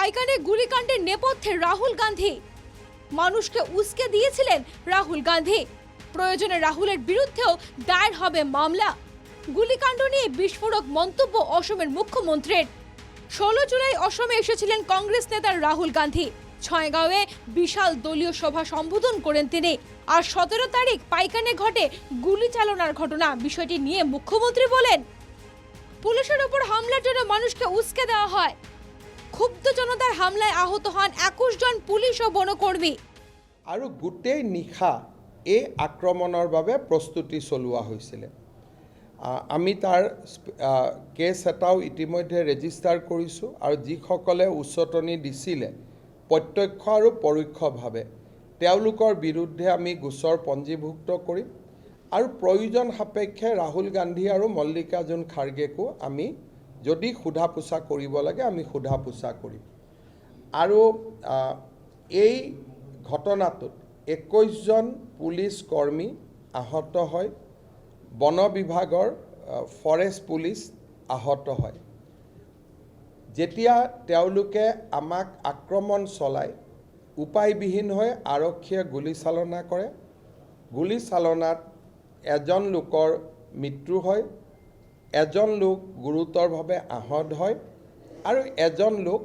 পাইকানে গুলিকাণ্ডের নেপথ্যে রাহুল গান্ধী। মানুষকে উস্কে দিয়েছিলেন রাহুল গান্ধী। প্রয়োজনে রাহুলের বিরুদ্ধেও দায়ের হবে মামলা। গুলিকাণ্ড নিয়ে বিস্ফোরক মন্তব্য অসমের মুখ্যমন্ত্রীর। ষোলো জুলাই অসমে এসেছিলেন কংগ্রেস নেতা রাহুল গান্ধী। ছয়গাঁওয়ে বিশাল দলীয় সভা সম্বোধন করেন তিনি। আর সতেরো তারিখ পাইকানে ঘটে গুলি চালনার ঘটনা। বিষয়টি নিয়ে মুখ্যমন্ত্রী বলেন, পুলিশের ওপর হামলার জন্য মানুষকে উস্কে দেওয়া হয়। ক্ষুব্ধ জনতার হামলায় আহত হন একুশ জন পুলিশ ও বনকর্মী। আৰু গোটেই নিশা এই আক্ৰমণৰ বাবে প্ৰস্তুতি চলোৱা হৈছিলে। আমি তাৰ কেছ এটাও ইতিমধ্যে ৰেজিষ্টাৰ কৰিছোঁ আৰু যিসকলে উচতনি দিছিলে, প্ৰত্যক্ষ আৰু পৰোক্ষভাৱে, তেওঁলোকৰ বিৰুদ্ধে আমি গোচৰ পঞ্জীভুক্ত কৰিম। আৰু প্ৰয়োজন সাপেক্ষে ৰাহুল গান্ধী আৰু মল্লিকাৰ্জুন খাৰ্গেকো আমি যদি সোধা পোছা কৰিব লাগে আমি সোধা পোছা কৰিম। আৰু এই ঘটনাটোত একৈছজন পুলিচ কৰ্মী আহত হয়। বন বিভাগৰ ফৰেষ্ট পুলিচ আহত হয়। যেতিয়া তেওঁলোকে আমাক আক্ৰমণ চলায় উপায়বিহীন হৈ আৰক্ষীয়ে গুলীচালনা কৰে। গুলীচালনাত এজন লোকৰ মৃত্যু হয়। এজন লোক গুরুতরভাবে আহত হয় আর এজন লোক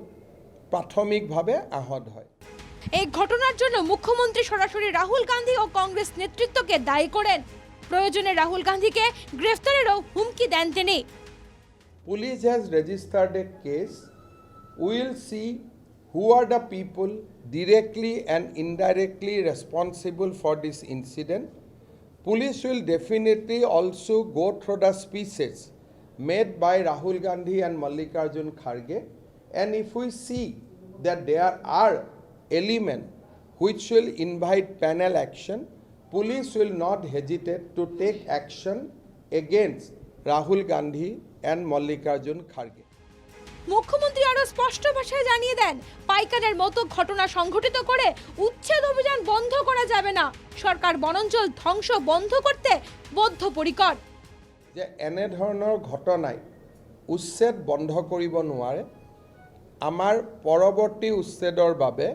প্রাথমিকভাবে আহত হয়। এই ঘটনার জন্য মুখ্যমন্ত্রী সরাসরি রাহুল গান্ধী ও কংগ্রেস নেতৃত্বকে দায়ী করেন। প্রয়োজনে রাহুল গান্ধীকে গ্রেফতারেরও হুমকি দেন তিনি। Police has registered a case will see who are the people directly and indirectly responsible for this incident police will definitely also go through the speeches made by Rahul Gandhi and Mallikarjun Kharge. And if we see that there are elements which will invite panel action, police will not hesitate to take action against Rahul Gandhi and Mallikarjun Kharge. মুখ্যমন্ত্রী আরও স্পষ্ট ভাষায় জানিয়ে দেন পাইকানের মতো ঘটনা সংঘটিত করে উচ্ছেদ অভিযান বন্ধ করা যাবে না সরকার বনাঞ্চল ধ্বংস বন্ধ করতে বদ্ধপরিকর যে এনেধৰণৰ ঘটনাই উচ্ছেদ বন্ধ কৰিব নোৱাৰে আমাৰ পৰৱৰ্তী উচ্ছেদৰ বাবে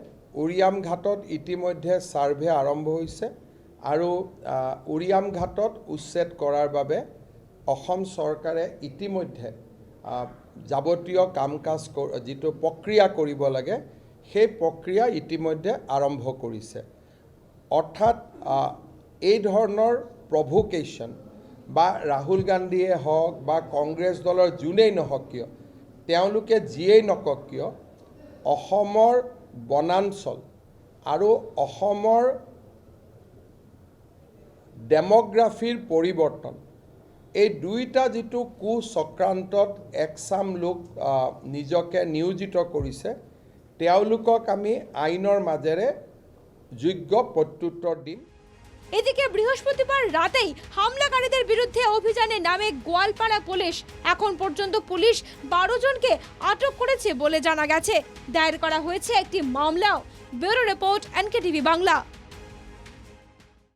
উৰিয়াম ঘাটত ইতিমধ্যে ছাৰ্ভে আৰম্ভ হৈছে আৰু উৰিয়াম ঘাটত উচ্ছেদ কৰাৰ বাবে অসম চৰকাৰে ইতিমধ্যে যাৱতীয় কাম কাজ যিটো প্ৰক্ৰিয়া কৰিব লাগে সেই প্ৰক্ৰিয়া ইতিমধ্যে আৰম্ভ কৰিছে। অৰ্থাৎ এই ধৰণৰ প্ৰভোকেশ্যন বা ৰাহুল গান্ধীয়ে হওক বা কংগ্ৰেছ দলৰ যোনেই নহওক কিয় তেওঁলোকে যিয়েই নকওক কিয় অসমৰ বনাঞ্চল আৰু অসমৰ ডেমগ্ৰাফিৰ পৰিৱৰ্তন এই দুইটা যিটো কুচক্ৰান্তত একচাম লোক নিজকে নিয়োজিত কৰিছে তেওঁলোকক আমি আইনৰ মাজেৰে যোগ্য প্ৰত্যুত্তৰ দিম। এদিকে বৃহস্পতিবার রাতেই হামলাকারীদের বিরুদ্ধে অভিযানে নামে গোয়ালপাড়া পুলিশ। এখন পর্যন্ত পুলিশ বারো জনকে আটক করেছে বলে জানা গেছে। দায়ের করা হয়েছে একটি মামলাও। Bureau report NK TV Bangla.